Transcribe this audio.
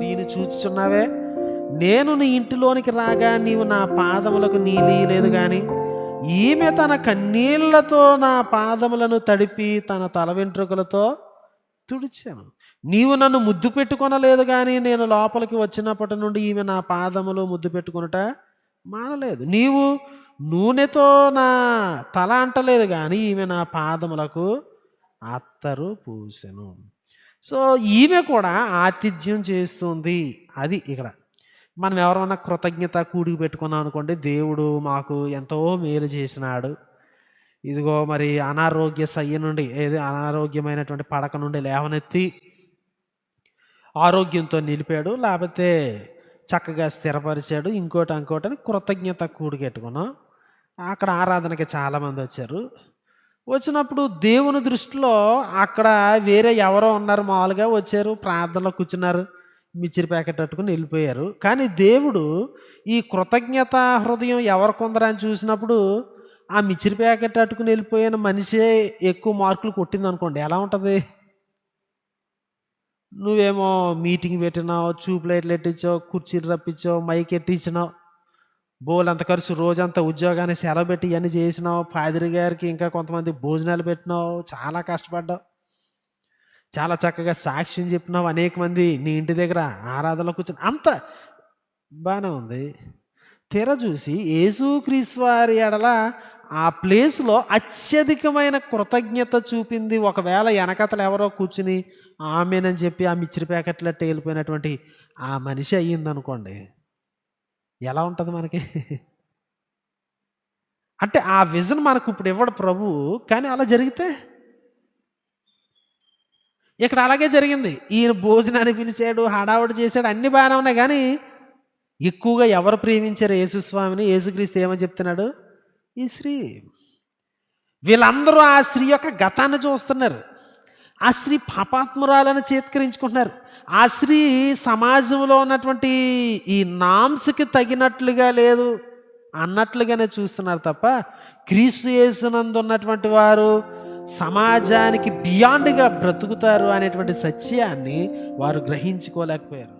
స్త్రీని చూచుచున్నావే? నేను నీ ఇంటిలోనికి రాగా నీవు నా పాదములకు నీలీయలేదు కానీ ఈమె తన కన్నీళ్ళతో నా పాదములను తడిపి తన తల వెంట్రుకలతో తుడిచాను. నీవు నన్ను ముద్దు పెట్టుకొనలేదు కానీ నేను లోపలికి వచ్చినప్పటి నుండి ఈమె నా పాదములు ముద్దు పెట్టుకునుట మానలేదు. నీవు నూనెతో నా తల అంటలేదు కానీ ఈమె నా పాదములకు అత్తరు పూసెను. సో ఈమె కూడా ఆతిథ్యం చేస్తుంది. అది ఇక్కడ. మనం ఎవరన్నా కృతజ్ఞత కూడికి పెట్టుకున్నాం అనుకోండి దేవుడు మాకు ఎంతో మేలు చేసినాడు. ఇదిగో మరి అనారోగ్య సయ్య నుండి ఏది అనారోగ్యమైనటువంటి పడక నుండి లేవనెత్తి ఆరోగ్యంతో నిలిపాడు. లేకపోతే చక్కగా స్థిరపరిచాడు. ఇంకోటి ఇంకోటి అని కృతజ్ఞత కూడికెట్టుకున్నాం అక్కడ ఆరాధనకి చాలామంది వచ్చారు. వచ్చినప్పుడు దేవుని దృష్టిలో అక్కడ వేరే ఎవరో ఉన్నారు మామూలుగా వచ్చారు ప్రార్థనలో కూర్చున్నారు మిచ్చిరి ప్యాకెట్ అట్టుకుని వెళ్ళిపోయారు. కానీ దేవుడు ఈ కృతజ్ఞత హృదయం ఎవరు కొందరని చూసినప్పుడు ఆ మిచ్చిరి ప్యాకెట్ అట్టుకుని వెళ్ళిపోయిన మనిషే ఎక్కువ మార్కులు కొట్టింది అనుకోండి ఎలా ఉంటుంది? నువ్వేమో మీటింగ్ పెట్టినావు ట్యూబ్ లైట్లు ఎట్టించావు కుర్చీలు రప్పించావు మైక్ ఎట్టించినావు బోలంత ఖర్చు రోజంతా ఉద్యోగాన్ని సెలవు పెట్టి ఇవన్నీ చేసినావు? పాదిరి గారికి ఇంకా కొంతమంది భోజనాలు పెట్టినావు? చాలా కష్టపడ్డావు. చాలా చక్కగా సాక్ష్యం చెప్పినావు. అనేక మంది నీ ఇంటి దగ్గర ఆరాధనలో కూర్చొని అంత బాగానే ఉంది. తెర చూసి యేసుక్రీస్ వారి ఎడల ఆ ప్లేస్లో అత్యధికమైన కృతజ్ఞత చూపింది ఒకవేళ వెనకతలు ఎవరో కూర్చుని ఆమెనని చెప్పి ఆ మిచ్చిరి ప్యాకెట్లట్టు వెళ్ళిపోయినటువంటి ఆ మనిషి అయ్యిందనుకోండి. ఎలా ఉంటుంది మనకి? అంటే ఆ విజన్ మనకు ఇప్పుడు ఇవ్వడు ప్రభు కానీ అలా జరిగితే? ఇక్కడ అలాగే జరిగింది. ఈయన భోజనాన్ని పిలిచాడు హడావుడి చేశాడు అన్ని బాగానే ఉన్నాయి కానీ ఎక్కువగా ఎవరు ప్రేమించారు యేసుస్వామిని? యేసుక్రీస్తు ఏమని చెప్తున్నాడు? ఈ స్త్రీ. వీళ్ళందరూ ఆ స్త్రీ యొక్క గతాన్ని చూస్తున్నారు. ఆ స్త్రీ పాపాత్మురాలను చేత్కరించుకుంటున్నారు. ఆ స్త్రీ సమాజంలో ఉన్నటువంటి ఈ నామ్స్కి తగినట్లుగా లేదు అన్నట్లుగానే చూస్తున్నారు తప్ప క్రీస్తు యేసునందు ఉన్నటువంటి వారు సమాజానికి బియాండ్గా బ్రతుకుతారు అనేటువంటి సత్యాన్ని వారు గ్రహించుకోలేకపోయారు.